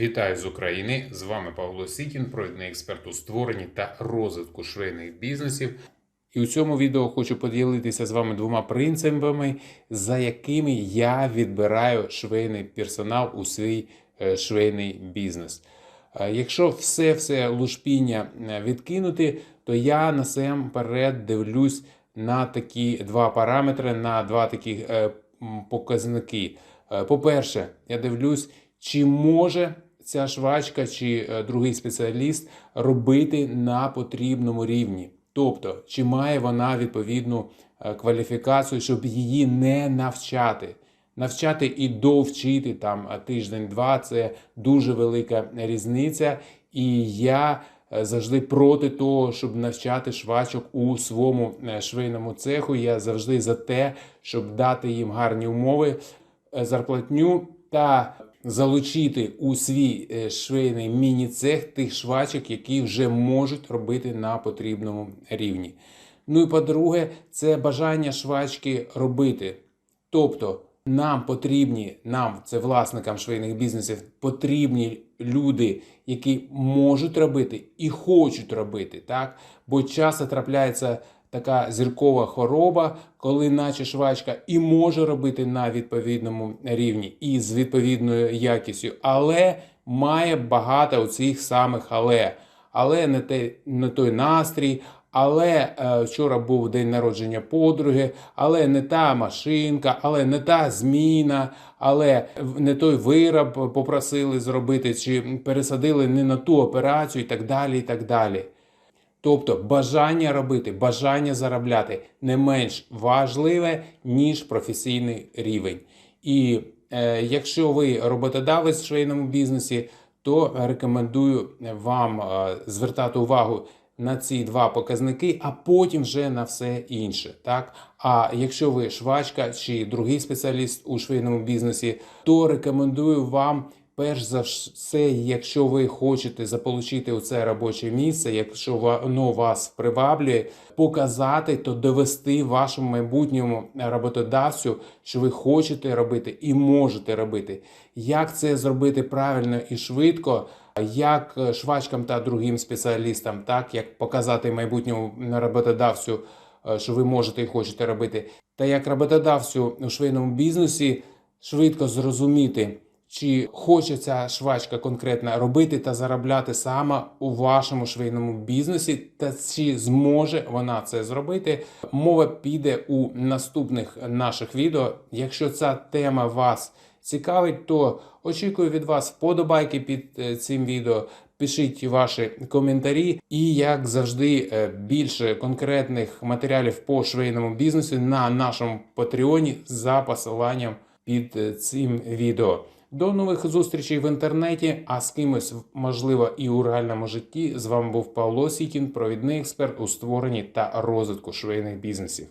Вітаю з України! З вами Павло Сікін, провідний експерт у створенні та розвитку швейних бізнесів. І у цьому відео хочу поділитися з вами двома принципами, за якими я відбираю швейний персонал у свій е, швейний бізнес. Е, Якщо все все лушпіння е, відкинути, то я насамперед дивлюсь на такі два параметри, на два такі показники. По-перше, я дивлюсь, чи може ця швачка чи е, другий спеціаліст робити на потрібному рівні. Тобто, чи має вона відповідну е, кваліфікацію, щоб її не навчати. Навчати і довчити там е, тиждень-два це дуже велика різниця. І я завжди проти того, щоб навчати швачок у своєму швейному цеху. Я завжди за те, щоб дати їм гарні умови, зарплатню та залучити у свій е, швейний міні-цех тих швачок, які вже можуть робити на потрібному рівні. Ну і по-друге, це бажання швачки робити. Тобто нам потрібні, нам, це власникам швейних бізнесів, потрібні люди, які можуть робити і хочуть робити. Так? Бо часто трапляється така зіркова хвороба, коли наче швачка і може робити на відповідному рівні і з відповідною якістю, але має багато оцих самих але. Але не, те, не той настрій, але е, вчора був день народження подруги, але не та машинка, але не та зміна, але не той вироб попросили зробити, чи пересадили не на ту операцію і так далі. і так далі. Тобто бажання робити, бажання заробляти не менш важливе, ніж професійний рівень. І е, якщо ви роботодавець в швейному бізнесі, то рекомендую вам е, звертати увагу на ці два показники, а потім вже на все інше. Так? А якщо ви швачка чи другий спеціаліст у швейному бізнесі, то рекомендую вам. Перш за все, якщо ви хочете заполучити це робоче місце, якщо воно вас приваблює, показати то довести вашому майбутньому роботодавцю, що ви хочете робити і можете робити. Як це зробити правильно і швидко, як швачкам та другим спеціалістам, так як показати майбутньому роботодавцю, е, що ви можете і хочете робити, та як роботодавцю у швейному бізнесі швидко зрозуміти. Чи хоче ця швачка конкретно робити та заробляти саме у вашому швейному бізнесі, та чи зможе вона це зробити? Мова піде у наступних наших відео. Якщо ця тема вас цікавить, то очікую від вас вподобайки під е, цим відео. Пишіть ваші коментарі, і як завжди, е, більше конкретних матеріалів по швейному бізнесу на нашому Патреоні за посиланням під е, цим відео. До нових зустрічей в інтернеті, а з кимось, можливо, і у реальному житті. З вами був Павло Сікін, провідний експерт у створенні та розвитку швейних бізнесів.